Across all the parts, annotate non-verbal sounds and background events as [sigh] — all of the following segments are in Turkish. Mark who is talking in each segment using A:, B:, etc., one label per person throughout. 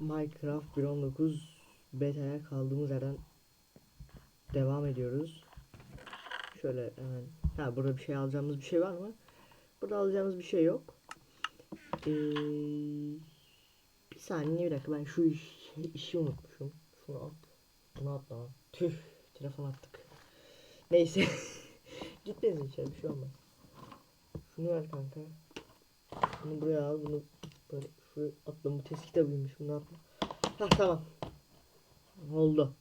A: Minecraft 1.19 beta'ya kaldığımız yerden devam ediyoruz. Şöyle hemen ha burada bir şey alacağımız bir şey var mı? Burada alacağımız bir şey yok. Ee, bir saniye bir dakika ben şu iş, işi unutmuşum. Şunu at. Bunu at lan. Tüh telefon attık. Neyse. [laughs] Gitmesin içeri bir şey olmaz. Şunu ver kanka. Bunu buraya al bunu böyle şu atla bu test kitabıymış bunu atma. Hah tamam. Oldu.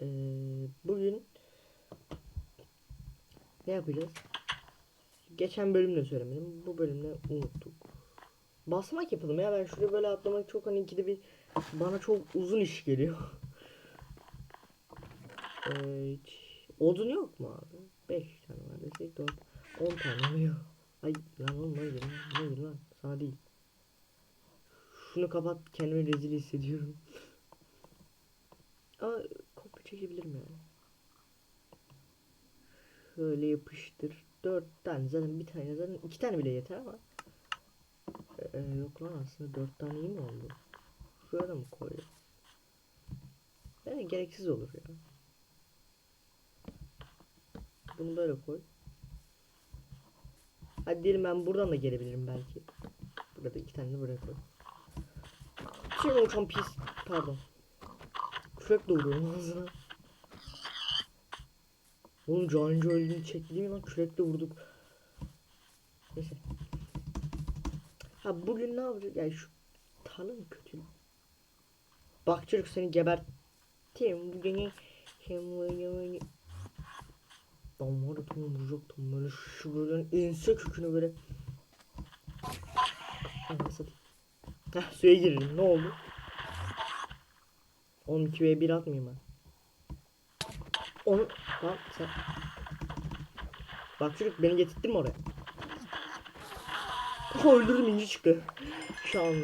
A: Ee, bugün ne yapacağız? Geçen bölümde söylemedim. Bu bölümde unuttuk. Basmak yapalım ya ben şuraya böyle atlamak çok hani ikide bir bana çok uzun iş geliyor. [laughs] Ee, odun yok mu abi? 5 tane var desek 4 10 tane oluyor. Ay lan oğlum hayır lan hayır lan sana değil. Şunu kapat kendimi rezil hissediyorum. Aa kopya çekebilirim yani. Şöyle yapıştır. 4 tane zaten bir tane zaten iki tane bile yeter ama. Ee, yok lan aslında 4 tane iyi mi oldu? Şuraya mı koyuyor? Yani gereksiz olur ya. Bunu böyle koy. Hadi diyelim ben buradan da gelebilirim belki. Burada iki tane de buraya koy. Şimdi uçan pis. Pardon. Kürekle vuruyorum ağzına. Oğlum Cancu öldüğünü çekti değil mi lan? Kürekle vurduk. Neyse. Ha bugün ne yapacağız? Yani şu tarla mı kötü? Bak çocuk seni geberteyim. Bugün hem ben var ya tam vuracaktım böyle şu böyle ense kökünü böyle. Anasını. Heh suya girelim ne oldu? 12 ve 1 atmayayım ben. Onu lan sen. Bak çocuk beni getirttin mi oraya? Oh, öldürdüm inci çıktı. Şans.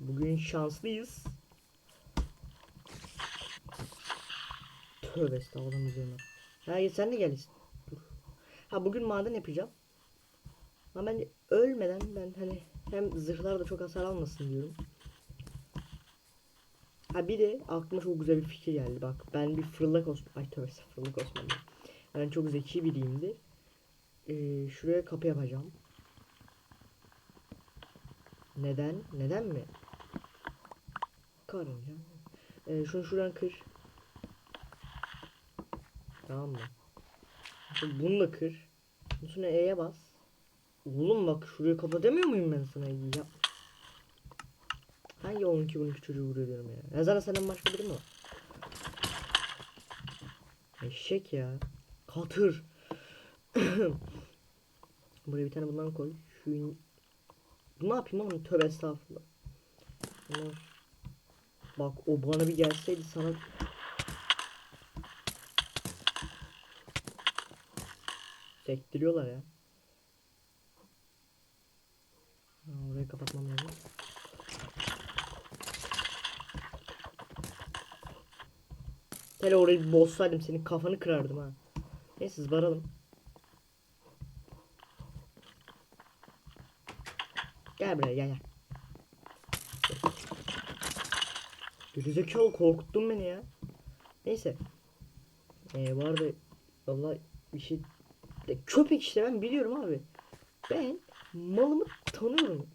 A: Bugün şanslıyız. Tövbe estağfurullah üzerine. Ha sen de gelirsin. Ha bugün maden yapacağım. Ama ben ölmeden ben hani hem zırhlar da çok hasar almasın diyorum. Ha bir de aklıma çok güzel bir fikir geldi bak. Ben bir fırlak Osman... Ay tövbe fırlak Osman. Ben çok zeki biriyimdir. Ee, şuraya kapı yapacağım. Neden? Neden mi? Karınca. Ee, şunu şuradan kır. Tamam mı? Bunu da kır. Sonra E'ye bas. Oğlum bak şuraya kafa demiyor muyum ben sana ya? Hangi 12 12 çocuğu vuruyor diyorum ya. Ya zaten senden başka biri mi var? Eşek ya. Katır. [coughs] Buraya bir tane bundan koy. Şu ne yapayım oğlum? Tövbe estağfurullah. Bunlar... Bak o bana bir gelseydi sana Sektiriyorlar ya. Ha, orayı kapatmam lazım. Hele orayı bozsaydım senin kafanı kırardım ha. Neyse zıbaralım. Gel buraya gel gel. Gerizekalı korkuttun beni ya. Neyse. Ee, bu arada vallahi bir şey de köpek işte ben biliyorum abi. Ben malımı tanıyorum.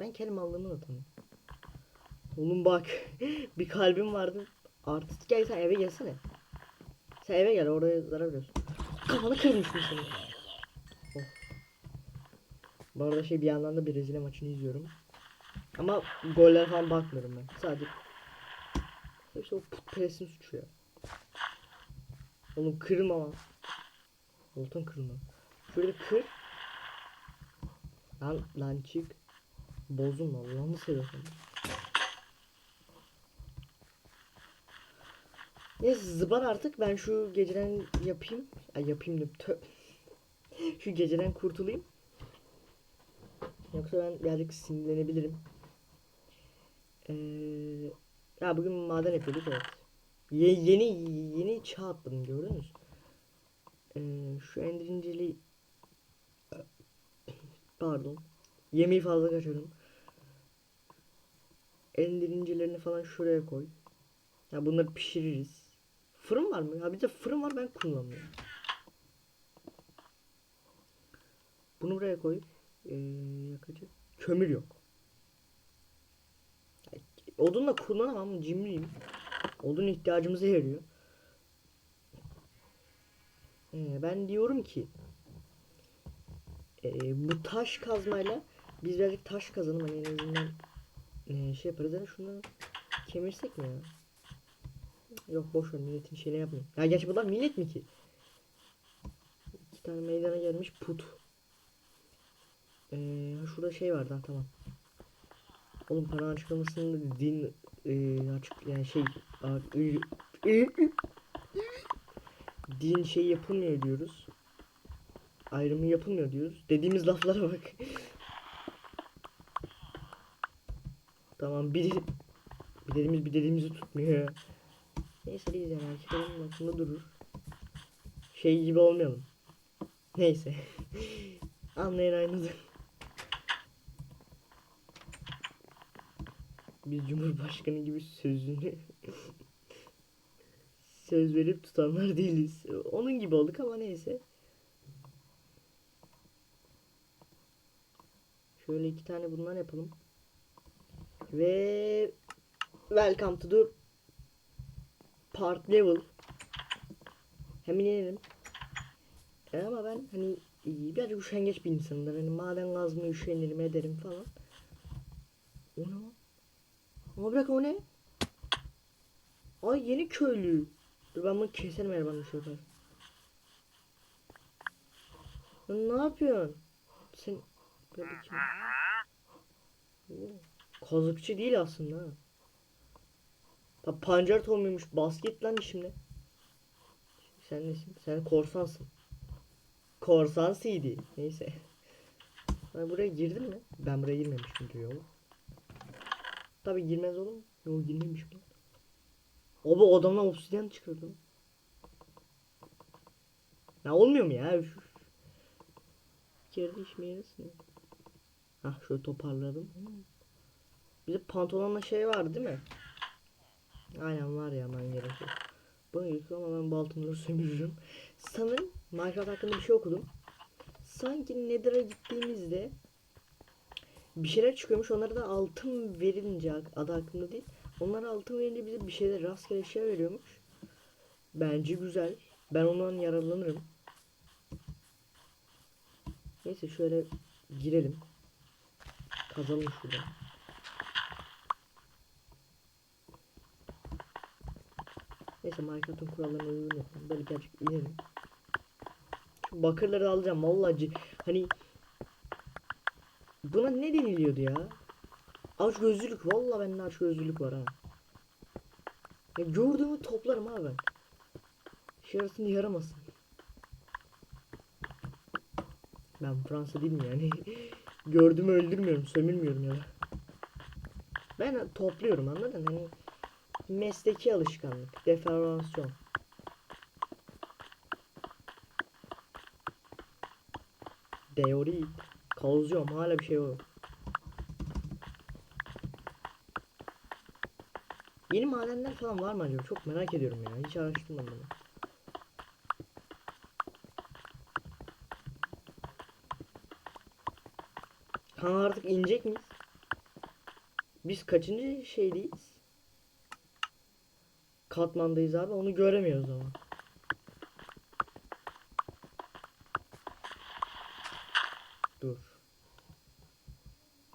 A: Ben kendi mallığımı da tanıyorum. Oğlum bak [laughs] bir kalbim vardı. Artist gel sen eve gelsene. Sen eve gel oraya zarar veriyorsun. [clears throat] Kafanı kırmışım seni. Oh. Bu arada şey bir yandan da Brezilya maçını izliyorum. Ama goller falan bakmıyorum ben. Sadece işte o putperestin suçu ya. Oğlum kırma lan. Voltan kırma. Şöyle kır. Lan lan çık. Bozulma Allah'ını seversen. Neyse zıbar artık ben şu geceden yapayım. Ay yapayım da tö. [laughs] şu geceden kurtulayım. Yoksa ben birazcık sinirlenebilirim. Ee, ya bugün maden yapıyorduk evet. Ye- yeni yeni çağ atladım gördünüz. Ee, şu endirinceli [laughs] pardon Yemeği fazla kaçırdım. Ender incilerini falan şuraya koy. Ya bunları pişiririz. Fırın var mı? Ya bir de fırın var ben kullanmıyorum. Bunu buraya koy. Ee, yakacak. Kömür yok. Ya, Odunla kullanamam cimriyim. Odun ihtiyacımıza yarıyor. Ee, ben diyorum ki ee, bu taş kazmayla biz birazcık taş kazanım hani en azından ee, şey yaparız yani şunları kemirsek mi ya? Yok boş ver milletin şeyini yapmayayım. Ya gerçi bunlar millet mi ki? İki tane meydana gelmiş put. Ee, şurada şey vardı ha tamam. Oğlum para açıklamasında din e, açık yani şey a- ı- ı- din şey yapılmıyor diyoruz. Ayrımı yapılmıyor diyoruz. Dediğimiz laflara bak. tamam bir, bir dediğimiz bir dediğimizi tutmuyor. Neyse biz yani erkeklerin aklında durur. Şey gibi olmayalım. Neyse. [laughs] Anlayın aynınızı. Biz Cumhurbaşkanı gibi sözünü [laughs] söz verip tutanlar değiliz. Onun gibi olduk ama neyse. Şöyle iki tane bundan yapalım. Ve welcome to the part level. Hemen inelim. E ama ben hani e, birazcık üşengeç bir insanımdır. Hani maden kazmayı üşenirim ederim falan. O ne? Ama bırak o ne? Ay yeni köylü. Dur ben bunu keserim eğer bana şey yapar. Ne yapıyorsun? Sen Kazıkçı değil aslında ha. Ha, pancar tohumuymuş. Bas git lan şimdi. Sen nesin? Sen korsansın. Korsan CD. Neyse. [laughs] Ben buraya girdim mi? Ben buraya girmemişim diyor. Tabi girmez oğlum. Yok girmemiş mi? Oba odamdan obsidyen çıkardı. Ya olmuyor mu ya? Şu, işime yarasın. ya. Hah şöyle toparladım. De pantolonla şey var değil mi? Aynen var ya ben gerek yok. Ama ben baltamları sömürürüm. Sanırım Minecraft hakkında bir şey okudum. Sanki Nether'a gittiğimizde bir şeyler çıkıyormuş. Onlara da altın verince adı hakkında değil. Onlara altın verince bize bir şeyler rastgele şey veriyormuş. Bence güzel. Ben ondan yararlanırım. Neyse şöyle girelim. Kazalım şurada. Neyse Minecraft'ın kurallarına uygun yapalım. Böyle birazcık inelim. Şu bakırları alacağım vallahi hani buna ne deniliyordu ya? Aç gözlülük vallahi bende aç gözlülük var ha. Ya gördüğümü toplarım abi ben. Arasında yaramasın. Ben Fransa değilim yani. [laughs] Gördüğümü öldürmüyorum, sömürmüyorum ya. Ben topluyorum anladın hani mesleki alışkanlık, deformasyon. Teori kazıyorum hala bir şey yok. Yeni madenler falan var mı acaba? Çok merak ediyorum ya. Hiç araştırmadım bunu. Kan artık inecek miyiz? Biz kaçıncı şeydeyiz? Katmandayız abi. Onu göremiyoruz ama. Dur.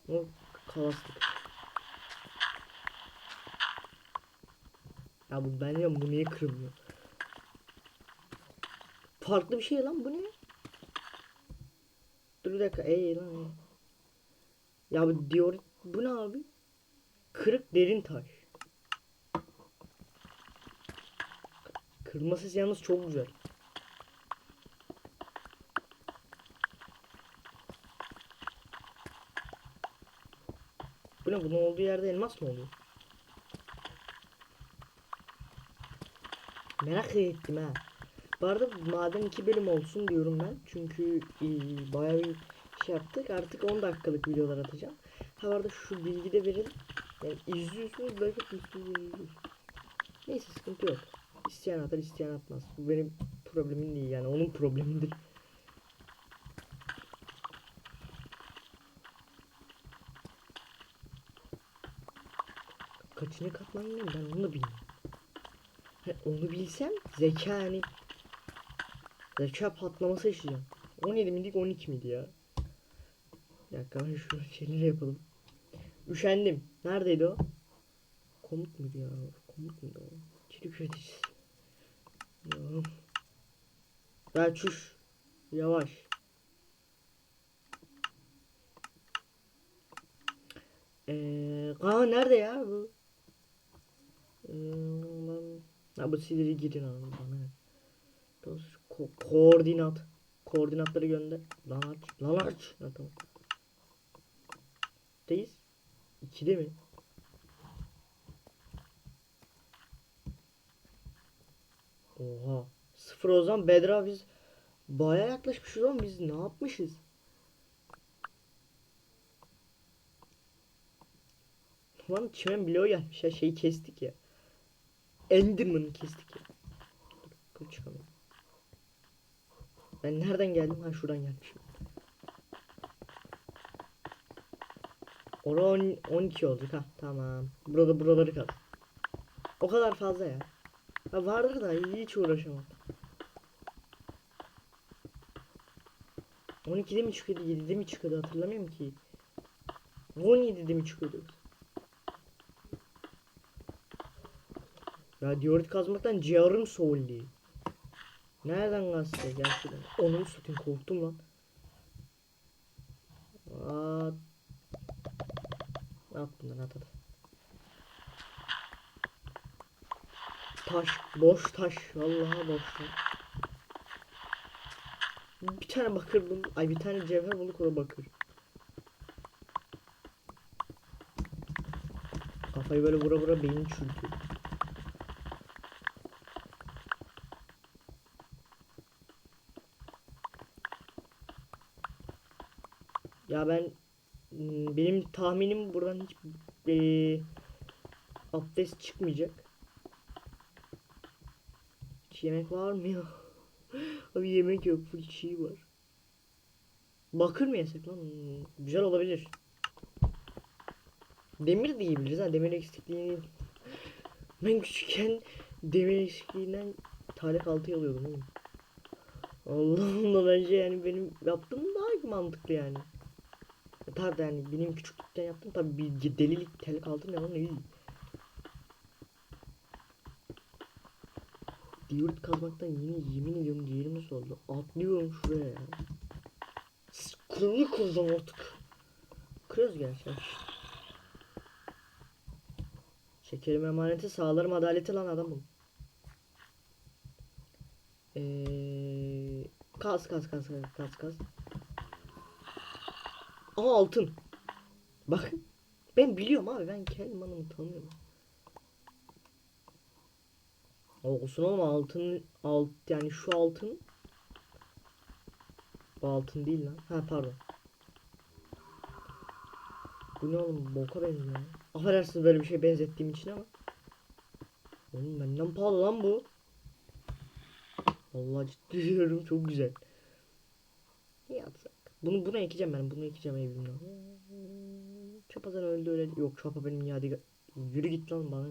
A: O kalastık. Ya bu ben ya bu niye kırılmıyor? Farklı bir şey lan bu ne? Dur bir dakika. Ey lan. Ya bu diyor bu ne abi? Kırık derin taş. Kırılma sesi yalnız çok güzel. Bu ne? Bunun olduğu yerde elmas mı oluyor? Merak ettim ha. Bu arada maden iki bölüm olsun diyorum ben. Çünkü e, bayağı bir şey yaptık. Artık 10 dakikalık videolar atacağım. Ha arada şu bilgi de verin. Yani izliyorsunuz belki. Neyse sıkıntı yok. İsteyen atar isteyen atmaz. Bu benim problemim değil yani onun problemidir. Kaçıncı katmanlıyım ben onu da bilmiyorum. Ha, onu bilsem zeka yani zeka patlaması yaşayacağım. 17 miydik 12 miydi ya? Bir dakika ben şu şeyleri yapalım. Üşendim. Neredeydi o? Komut muydu ya? Komut muydu o? Çelik üreticisi. Ya. Yavaş. Eee Aa nerede ya bu? Eee ben... Bu siliri girin abi bana. ko koordinat. Koordinatları gönder. Lan aç. Lan aç. Ha, tamam. Deyiz. 2'de mi? Oha. Sıfır o zaman Bedra biz baya yaklaşmışız oğlum biz ne yapmışız? Lan çimen bloğu gelmiş ya şeyi kestik ya. Enderman'ı kestik ya. Dur, çıkalım. Ben nereden geldim? Ha şuradan gelmişim. Ora on- 12 olacak ha tamam. Burada buraları kal. O kadar fazla ya. Ha vardır da hiç uğraşamam. 12'de mi çıkıyordu 7'de mi çıkıyordu hatırlamıyorum ki. 17'de mi çıkıyordu? Ya diorit kazmaktan ciğerim soğuldu. Nereden gazete gerçekten? Onu satayım korktum lan. At. At bundan at at. Taş, boş taş. Vallahi boş taş. Bir tane bakır buldum. Ay bir tane cevher bulduk o bakır. Kafayı böyle vura vura beynin çürütüyor. Ya ben m, benim tahminim buradan hiç eee abdest çıkmayacak. Yemek var mı ya? [laughs] Abi yemek yok full çiğ var. Bakır mı yesek lan? Hmm, Güzel olabilir. Demir de yiyebiliriz ha demir eksikliğini. [laughs] Ben küçükken demir eksikliğinden talep altı alıyordum oğlum. Allah Allah bence yani benim yaptığım daha mantıklı yani. E, Tabii yani benim küçüklükten yaptım tabii bir delilik telek altı ne lan iyi. Diorit kazmaktan yeni yemin ediyorum ciğerim nasıl oldu. Atlıyorum şuraya ya. Kırılır kırıldan artık. Kırıyoruz gerçekten. Şekerim emaneti sağlarım adaleti lan adamım. Eee kas kas kas kas kas kas. Aa altın. Bak ben biliyorum abi ben kendim tanıyorum. Olsun oğlum altın alt yani şu altın bu altın değil lan. Ha pardon. Bu ne oğlum boka benziyor. Affedersiniz böyle bir şey benzettiğim için ama. Oğlum benden pahalı lan bu. Allah ciddi [laughs] diyorum çok güzel. Ne yapsak? Bunu buna ekeceğim ben. Bunu ekeceğim evimde. Çapazan öldü öyle. Yok çapa benim yadigar. Yürü git lan bana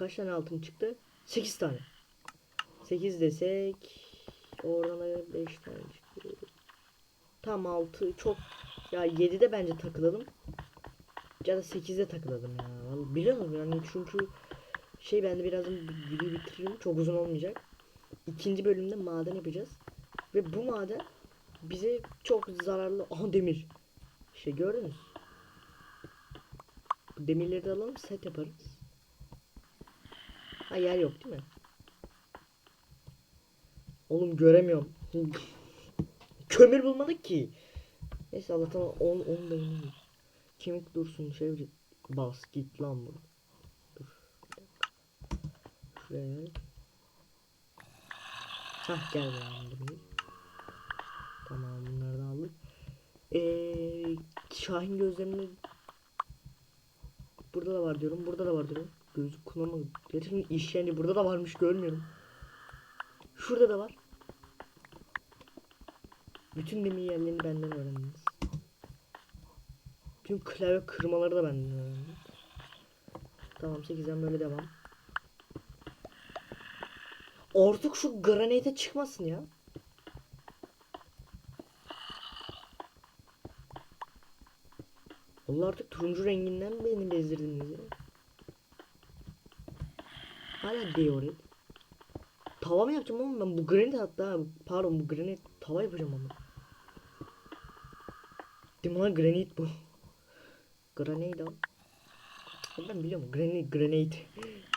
A: Kaç tane altın çıktı? 8 tane. 8 desek oradan 5 tane çıktı. Tam 6 çok ya 7'de bence takılalım. Ya da 8'de takılalım ya. Vallahi biliyorum yani çünkü şey ben de birazdan videoyu bitiririm. Çok uzun olmayacak. İkinci bölümde maden yapacağız. Ve bu maden bize çok zararlı. Aha demir. Şey gördünüz. Demirleri de alalım set yaparız. Ha yer yok değil mi? Oğlum göremiyorum. [laughs] Kömür bulmadık ki. Neyse Allah'tan 10 10 da eminim. Kemik dursun çevir. Bas git lan bu. Dur. bir dakika. Şuraya. Hah gel bakalım buraya. Tamam bunları da aldık. Ee, Şahin gözlerini Burada da var diyorum. Burada da var diyorum. Gözlük kullanmadım. Gerçekten iş yani burada da varmış görmüyorum. Şurada da var. Bütün demir yerlerini benden öğrendiniz. Bütün klavye kırmaları da benden öğrendiniz. Tamam 8'den böyle devam. Artık şu granite çıkmasın ya. Allah artık turuncu renginden beni bezdirdiniz ya. Hala diorit. Tava mı yapacağım ama ben bu granit hatta pardon bu granit tava yapacağım ama. Değil mi lan granit bu? [laughs] Granit. Ya Ben biliyorum granit granit.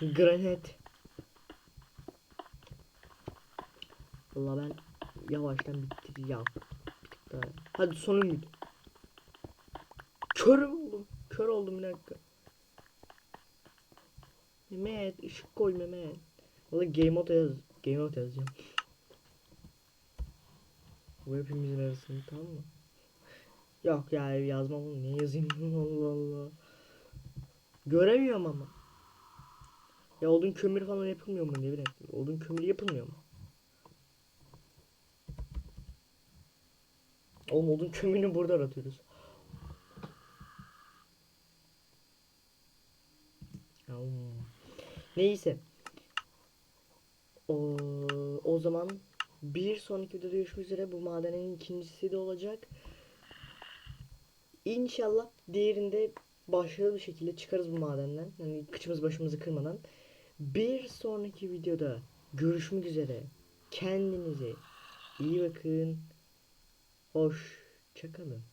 A: [laughs] Granit. Valla ben yavaştan bitireceğim. Hadi son ümit. Kör oldum. Kör oldum bir dakika. Mehmet ışık koy Mehmet. Valla game mode yaz. Game mode yazacağım. Bu hepimizin arasında tamam mı? Yok ya yazmam oğlum. Niye yazayım? [laughs] Allah Allah. Göremiyorum ama. Ya odun kömür falan yapılmıyor mu? Ne bileyim. Odun kömür yapılmıyor mu? Oğlum odun kömürünü burada aratıyoruz. Hmm. Neyse. O, o zaman bir sonraki videoda görüşmek üzere. Bu madenin ikincisi de olacak. İnşallah diğerinde başarılı bir şekilde çıkarız bu madenden. Yani kıçımız başımızı kırmadan. Bir sonraki videoda görüşmek üzere. Kendinize iyi bakın. Hoşçakalın.